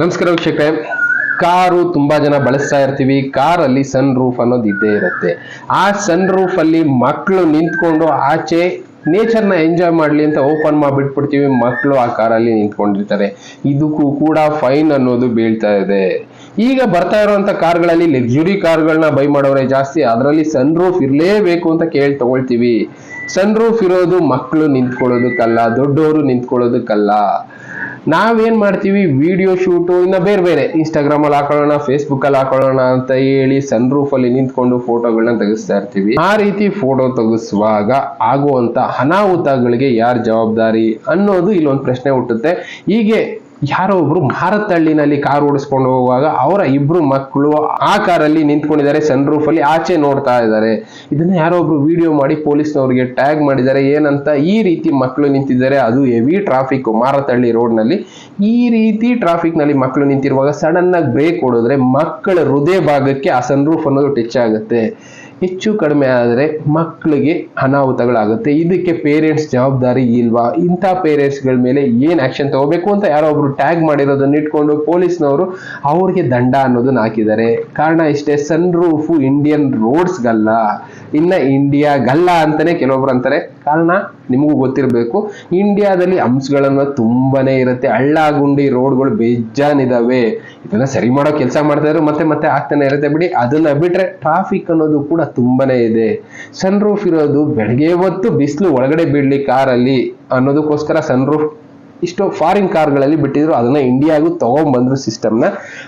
ನಮಸ್ಕಾರ ವೀಕ್ಷಕರೇ. ಕಾರು ತುಂಬಾ ಜನ ಬಳಸ್ತಾ ಇರ್ತೀವಿ. ಕಾರಲ್ಲಿ ಸನ್ ರೂಫ್ ಅನ್ನೋದು ಇದ್ದೇ ಇರುತ್ತೆ. ಆ ಸನ್ ರೂಫ್ ಅಲ್ಲಿ ಮಕ್ಕಳು ನಿಂತ್ಕೊಂಡು ಆಚೆ ನೇಚರ್ನ ಎಂಜಾಯ್ ಮಾಡಲಿ ಅಂತ ಓಪನ್ ಮಾಡಿಬಿಟ್ಬಿಡ್ತೀವಿ. ಮಕ್ಕಳು ಆ ಕಾರಲ್ಲಿ ನಿಂತ್ಕೊಂಡಿರ್ತಾರೆ. ಇದಕ್ಕೂ ಕೂಡ ಫೈನ್ ಅನ್ನೋದು ಬೀಳ್ತಾ ಇದೆ. ಈಗ ಬರ್ತಾ ಇರುವಂತ ಕಾರ್ಗಳಲ್ಲಿ ಲಕ್ಸುರಿ ಕಾರ್ಗಳನ್ನ ಬೈ ಮಾಡೋರೆ ಜಾಸ್ತಿ. ಅದರಲ್ಲಿ ಸನ್ ರೂಫ್ ಇರಲೇಬೇಕು ಅಂತ ಕೇಳಿ ತಗೊಳ್ತೀವಿ. ಸನ್ ರೂಫ್ ಇರೋದು ಮಕ್ಕಳು ನಿಂತ್ಕೊಳ್ಳೋದಕ್ಕಲ್ಲ ದೊಡ್ಡವರು ನಿಂತ್ಕೊಳ್ಳೋದಕ್ಕಲ್ಲ. ನಾವೇನ್ ಮಾಡ್ತೀವಿ? ವಿಡಿಯೋ ಶೂಟು ಇನ್ನ ಬೇರೆ ಬೇರೆ. ಇನ್ಸ್ಟಾಗ್ರಾಮ್ ಅಲ್ಲಿ ಹಾಕೊಳ್ಳೋಣ ಫೇಸ್ಬುಕ್ ಅಲ್ಲಿ ಹಾಕೊಳ್ಳೋಣ ಅಂತ ಹೇಳಿ ಸನ್ ಅಲ್ಲಿ ನಿಂತ್ಕೊಂಡು ಫೋಟೋಗಳನ್ನ ತೆಗೆಸ್ತಾ ಇರ್ತೀವಿ. ಆ ರೀತಿ ಫೋಟೋ ತೆಗೆಸುವಾಗ ಆಗುವಂತ ಅನಾಹುತಗಳಿಗೆ ಯಾರು ಜವಾಬ್ದಾರಿ ಅನ್ನೋದು ಇಲ್ಲೊಂದು ಪ್ರಶ್ನೆ ಹುಟ್ಟುತ್ತೆ. ಹೀಗೆ ಯಾರೋ ಒಬ್ರು ಮಾರತ್ತಳ್ಳಿನಲ್ಲಿ ಕಾರ್ ಓಡಿಸ್ಕೊಂಡು ಹೋಗುವಾಗ ಅವರ ಇಬ್ರು ಮಕ್ಕಳು ಆ ಕಾರಲ್ಲಿ ನಿಂತ್ಕೊಂಡಿದ್ದಾರೆ, ಸನ್ ರೂಫ್ ಅಲ್ಲಿ ಆಚೆ ನೋಡ್ತಾ ಇದ್ದಾರೆ. ಇದನ್ನ ಯಾರೋ ಒಬ್ರು ವಿಡಿಯೋ ಮಾಡಿ ಪೊಲೀಸ್ನವ್ರಿಗೆ ಟ್ಯಾಗ್ ಮಾಡಿದ್ದಾರೆ, ಏನಂತ ಈ ರೀತಿ ಮಕ್ಕಳು ನಿಂತಿದ್ದಾರೆ, ಅದು ಹೆವಿ ಟ್ರಾಫಿಕ್ ಮಾರತಳ್ಳಿ ರೋಡ್ನಲ್ಲಿ. ಈ ರೀತಿ ಟ್ರಾಫಿಕ್ನಲ್ಲಿ ಮಕ್ಕಳು ನಿಂತಿರುವಾಗ ಸಡನ್ ಆಗಿ ಬ್ರೇಕ್ ಹೊಡೆದ್ರೆ ಮಕ್ಕಳ ಹೃದಯ ಭಾಗಕ್ಕೆ ಆ ಸನ್ ರೂಫ್ ಅನ್ನೋದು ಟಚ್ ಆಗುತ್ತೆ. ಹೆಚ್ಚು ಕಡಿಮೆ ಆದರೆ ಮಕ್ಕಳಿಗೆ ಅನಾಹುತಗಳಾಗುತ್ತೆ. ಇದಕ್ಕೆ ಪೇರೆಂಟ್ಸ್ ಜವಾಬ್ದಾರಿ ಇಲ್ವಾ? ಇಂಥ ಪೇರೆಂಟ್ಸ್ಗಳ ಮೇಲೆ ಏನು ಆಕ್ಷನ್ ತಗೋಬೇಕು ಅಂತ ಯಾರೋ ಒಬ್ರು ಟ್ಯಾಗ್ ಮಾಡಿರೋದನ್ನ ಇಟ್ಕೊಂಡು ಪೊಲೀಸ್ನವರು ಅವ್ರಿಗೆ ದಂಡ ಅನ್ನೋದನ್ನ ಹಾಕಿದ್ದಾರೆ. ಕಾರಣ ಇಷ್ಟೇ ಸನ್ ರೂಫು ಇಂಡಿಯನ್ ರೋಡ್ಸ್ಗಲ್ಲ ಇನ್ನ ಇಂಡಿಯಾಗಲ್ಲ ಅಂತಲೇ ಕೆಲವೊಬ್ರು ಅಂತಾರೆ. ಕಾರಣ ನಿಮಗೂ ಗೊತ್ತಿರಬೇಕು ಇಂಡಿಯಾದಲ್ಲಿ ಅಂಶಗಳನ್ನು ತುಂಬಾನೇ ಇರುತ್ತೆ. ಹಳ್ಳ ಗುಂಡಿ ರೋಡ್ಗಳು ಬೇಜಾನಿದಾವೆ. ಇದನ್ನ ಸರಿ ಮಾಡೋ ಕೆಲಸ ಮಾಡ್ತಾ ಇದ್ರು, ಮತ್ತೆ ಮತ್ತೆ ಆಗ್ತಾನೆ ಇರುತ್ತೆ ಬಿಡಿ. ಅದನ್ನ ಬಿಟ್ರೆ ಟ್ರಾಫಿಕ್ ಅನ್ನೋದು ಕೂಡ ತುಂಬಾನೇ ಇದೆ. ಸನ್ ರೂಫ್ ಇರೋದು ಬೆಳಗ್ಗೆ ಹೊತ್ತು ಬಿಸಿಲು ಒಳಗಡೆ ಬೀಳಲಿ ಕಾರಲ್ಲಿ ಅನ್ನೋದಕ್ಕೋಸ್ಕರ ಸನ್ ರೂಫ್ ಇಷ್ಟು ಫಾರಿನ್ ಕಾರ್ಗಳಲ್ಲಿ ಬಿಟ್ಟಿದ್ರು, ಅದನ್ನ ಇಂಡಿಯಾಗೂ ತಗೊಂಡ್ಬಂದ್ರು ಸಿಸ್ಟಮ್ನ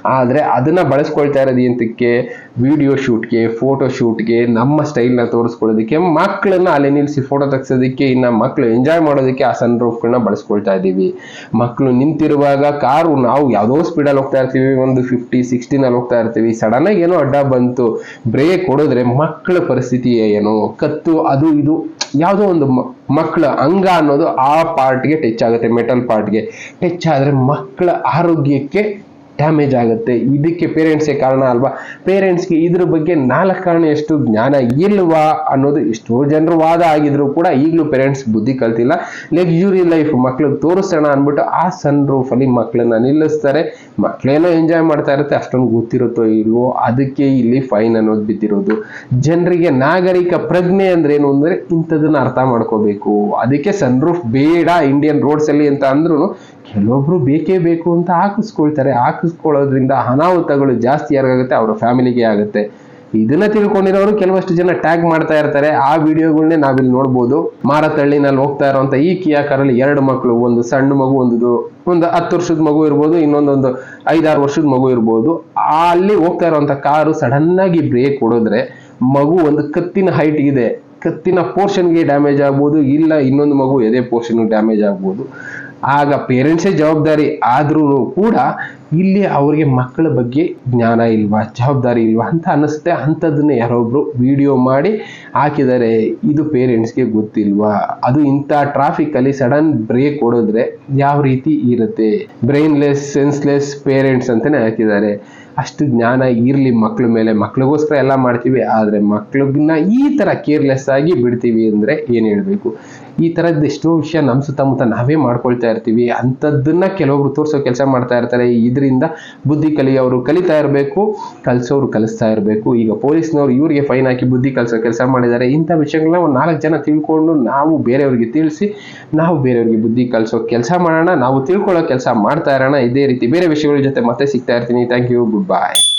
ಆದ್ರೆ ಅದನ್ನ ಬಳಸ್ಕೊಳ್ತಾ ಇರೋದು ವಿಡಿಯೋ ಶೂಟ್ಗೆ ಫೋಟೋ ಶೂಟ್ಗೆ ನಮ್ಮ ಸ್ಟೈಲ್ನ ತೋರಿಸ್ಕೊಳ್ಳೋದಕ್ಕೆ ಮಕ್ಕಳನ್ನ ಅಲ್ಲಿ ನಿಲ್ಲಿಸಿ ಫೋಟೋ ತೆಗ್ಸೋದಕ್ಕೆ, ಇನ್ನ ಮಕ್ಕಳು ಎಂಜಾಯ್ ಮಾಡೋದಕ್ಕೆ ಆ ಸನ್ ರೂಫ್ಗಳನ್ನ ಬಳಸ್ಕೊಳ್ತಾ ಇದ್ದೀವಿ. ಮಕ್ಕಳು ನಿಂತಿರುವಾಗ ಕಾರು, ನಾವು ಯಾವುದೋ ಸ್ಪೀಡಲ್ಲಿ ಹೋಗ್ತಾ ಇರ್ತೀವಿ, ಒಂದು ಫಿಫ್ಟಿ ಸಿಕ್ಸ್ಟಿನಲ್ಲಿ ಹೋಗ್ತಾ ಇರ್ತೀವಿ. ಸಡನ್ ಆಗಿ ಏನೋ ಅಡ್ಡ ಬಂತು. ಬ್ರೇಕ್ ಹೊಡೆದ್ರೆ ಮಕ್ಕಳ ಪರಿಸ್ಥಿತಿ ಏನು? ಕತ್ತು, ಅದು, ಇದು. ಯಾವುದೋ ಒಂದು ಮಕ್ಕಳ ಅಂಗ ಅನ್ನೋದು ಆ ಪಾರ್ಟ್ಗೆ ಟಚ್ ಆಗುತ್ತೆ ಮೆಟಲ್ ಪಾರ್ಟ್ಗೆ ಟಚ್ ಆದರೆ ಮಕ್ಕಳ ಆರೋಗ್ಯಕ್ಕೆ ಡ್ಯಾಮೇಜ್ ಆಗುತ್ತೆ. ಇದಕ್ಕೆ ಪೇರೆಂಟ್ಸೇ ಕಾರಣ ಅಲ್ವಾ? ಪೇರೆಂಟ್ಸ್ಗೆ ಇದ್ರ ಬಗ್ಗೆ ನಾಲ್ಕು ಕಾರಣ ಎಷ್ಟು? ಜ್ಞಾನ ಇಲ್ವಾ ಅನ್ನೋದು ಎಷ್ಟೋ ಜನರು ವಾದ ಆಗಿದ್ರು ಕೂಡ ಈಗಲೂ ಪೇರೆಂಟ್ಸ್ ಬುದ್ಧಿ ಕಲ್ತಿಲ್ಲ. ಲಕ್ಸುರಿ ಲೈಫ್ ಮಕ್ಳಿಗೆ ತೋರಿಸೋಣ ಅಂದ್ಬಿಟ್ಟು ಆ ಸನ್ ರೂಫಲ್ಲಿ ಮಕ್ಕಳನ್ನ ನಿಲ್ಲಿಸ್ತಾರೆ. ಮಕ್ಕಳೇನೋ ಎಂಜಾಯ್ ಮಾಡ್ತಾ ಇರುತ್ತೆ, ಅಷ್ಟೊಂದು ಗೊತ್ತಿರುತ್ತೋ ಇಲ್ವೋ ಅದಕ್ಕೆ ಇಲ್ಲಿ ಫೈನ್ ಅನ್ನೋದು ಬಿದ್ದಿರೋದು. ಜನರಿಗೆ ನಾಗರಿಕ ಪ್ರಜ್ಞೆ ಅಂದ್ರೆ ಏನು ಅಂದ್ರೆ ಇಂಥದನ್ನ ಅರ್ಥ ಮಾಡ್ಕೋಬೇಕು. ಅದಕ್ಕೆ ಸನ್ ರೂಫ್ ಬೇಡ ಇಂಡಿಯನ್ ರೋಡ್ಸ್ ಅಲ್ಲಿ ಅಂತ ಅಂದ್ರೂ ಕೆಲವೊಬ್ರು ಬೇಕೇ ಬೇಕು ಅಂತ ಹಾಕಿಸ್ಕೊಳ್ತಾರೆ ಹಾಕಿಸ್ಕೊಳ್ಳೋದ್ರಿಂದ ಅನಾಹುತಗಳು ಜಾಸ್ತಿ ಯಾರಿಗಾಗುತ್ತೆ? ಅವರ ಫ್ಯಾಮಿಲಿಗೆ ಆಗುತ್ತೆ. ಇದನ್ನ ತಿಳ್ಕೊಂಡಿರೋರು ಕೆಲವಷ್ಟು ಜನ ಟ್ಯಾಗ್ ಮಾಡ್ತಾ ಇರ್ತಾರೆ. ಆ ವಿಡಿಯೋಗಳನ್ನೇ ನಾವಿಲ್ಲಿ ನೋಡ್ಬೋದು. ಮಾರತಳ್ಳಿನಲ್ಲಿ ಹೋಗ್ತಾ ಇರುವಂತ ಈ ಕಿಯಾ ಕಾರಲ್ಲಿ ಎರಡು ಮಕ್ಕಳು ಒಂದು ಸಣ್ಣ ಮಗು, ಒಂದು ಒಂದು ಹತ್ತು ವರ್ಷದ ಮಗು ಇರ್ಬೋದು, ಇನ್ನೊಂದೊಂದು ಐದಾರು ವರ್ಷದ ಮಗು ಇರ್ಬೋದು. ಅಲ್ಲಿ ಹೋಗ್ತಾ ಇರುವಂತ ಕಾರು ಸಡನ್ ಆಗಿ ಬ್ರೇಕ್ ಹೊಡೆದ್ರೆ ಮಗು ಒಂದು ಕತ್ತಿನ ಹೈಟ್ ಇದೆ. ಕತ್ತಿನ ಪೋರ್ಷನ್ಗೆ ಡ್ಯಾಮೇಜ್ ಆಗ್ಬೋದು, ಇಲ್ಲ ಇನ್ನೊಂದು ಮಗು ಎದೆ ಪೋರ್ಷನ್ ಡ್ಯಾಮೇಜ್ ಆಗ್ಬೋದು. ಆಗ ಪೇರೆಂಟ್ಸೇ ಜವಾಬ್ದಾರಿ ಆದ್ರೂ ಕೂಡ ಇಲ್ಲಿ ಅವ್ರಿಗೆ ಮಕ್ಕಳ ಬಗ್ಗೆ ಜ್ಞಾನ ಇಲ್ವಾ, ಜವಾಬ್ದಾರಿ ಇಲ್ವಾ ಅಂತ ಅನ್ನಿಸುತ್ತೆ. ಅಂಥದ್ದನ್ನ ಯಾರೊಬ್ರು ವಿಡಿಯೋ ಮಾಡಿ ಹಾಕಿದ್ದಾರೆ ಇದು ಪೇರೆಂಟ್ಸ್ಗೆ ಗೊತ್ತಿಲ್ವಾ? ಅದು ಇಂಥ ಟ್ರಾಫಿಕ್ ಅಲ್ಲಿ ಸಡನ್ ಬ್ರೇಕ್ ಹೊಡೆದ್ರೆ ಯಾವ ರೀತಿ ಇರುತ್ತೆ? ಬ್ರೈನ್ಲೆಸ್ ಸೆನ್ಸ್ಲೆಸ್ ಪೇರೆಂಟ್ಸ್ ಅಂತಲೇ ಹಾಕಿದ್ದಾರೆ. ಅಷ್ಟು ಜ್ಞಾನ ಇರಲಿ ಮಕ್ಳ ಮೇಲೆ. ಮಕ್ಳಿಗೋಸ್ಕರ ಎಲ್ಲ ಮಾಡ್ತೀವಿ, ಆದರೆ ಮಕ್ಳನ್ನ ಈ ಥರ ಕೇರ್ಲೆಸ್ ಆಗಿ ಬಿಡ್ತೀವಿ ಅಂದರೆ ಏನು ಹೇಳಬೇಕು? ಈ ಥರದ್ದು ಎಷ್ಟೋ ವಿಷಯ ನಮ್ಮ ಸುತ್ತಮುತ್ತ ನಾವೇ ಮಾಡ್ಕೊಳ್ತಾ ಇರ್ತೀವಿ. ಅಂಥದ್ದನ್ನು ಕೆಲವೊಬ್ರು ತೋರಿಸೋ ಕೆಲಸ ಮಾಡ್ತಾ ಇರ್ತಾರೆ. ಇದರಿಂದ ಬುದ್ಧಿ ಕಲಿಯೋರು ಕಲಿತಾ ಇರಬೇಕು, ಕಲಿಸೋರು ಕಲಿಸ್ತಾ ಇರಬೇಕು. ಈಗ ಪೊಲೀಸ್ನವರು ಇವರಿಗೆ ಫೈನ್ ಹಾಕಿ ಬುದ್ಧಿ ಕಲಿಸೋ ಕೆಲಸ ಮಾಡಿದ್ದಾರೆ. ಇಂಥ ವಿಷಯಗಳನ್ನ ಒಂದು ನಾಲ್ಕು ಜನ ತಿಳ್ಕೊಂಡು ನಾವು ಬೇರೆಯವ್ರಿಗೆ ತಿಳಿಸಿ, ನಾವು ಬೇರೆಯವ್ರಿಗೆ ಬುದ್ಧಿ ಕಲಿಸೋ ಕೆಲಸ ಮಾಡೋಣ. ನಾವು ತಿಳ್ಕೊಳ್ಳೋ ಕೆಲಸ ಮಾಡ್ತಾ ಇರೋಣ. ಇದೇ ರೀತಿ ಬೇರೆ ವಿಷಯಗಳ ಜೊತೆ ಮತ್ತೆ ಸಿಗ್ತಾ ಇರ್ತೀನಿ. Thank you good bye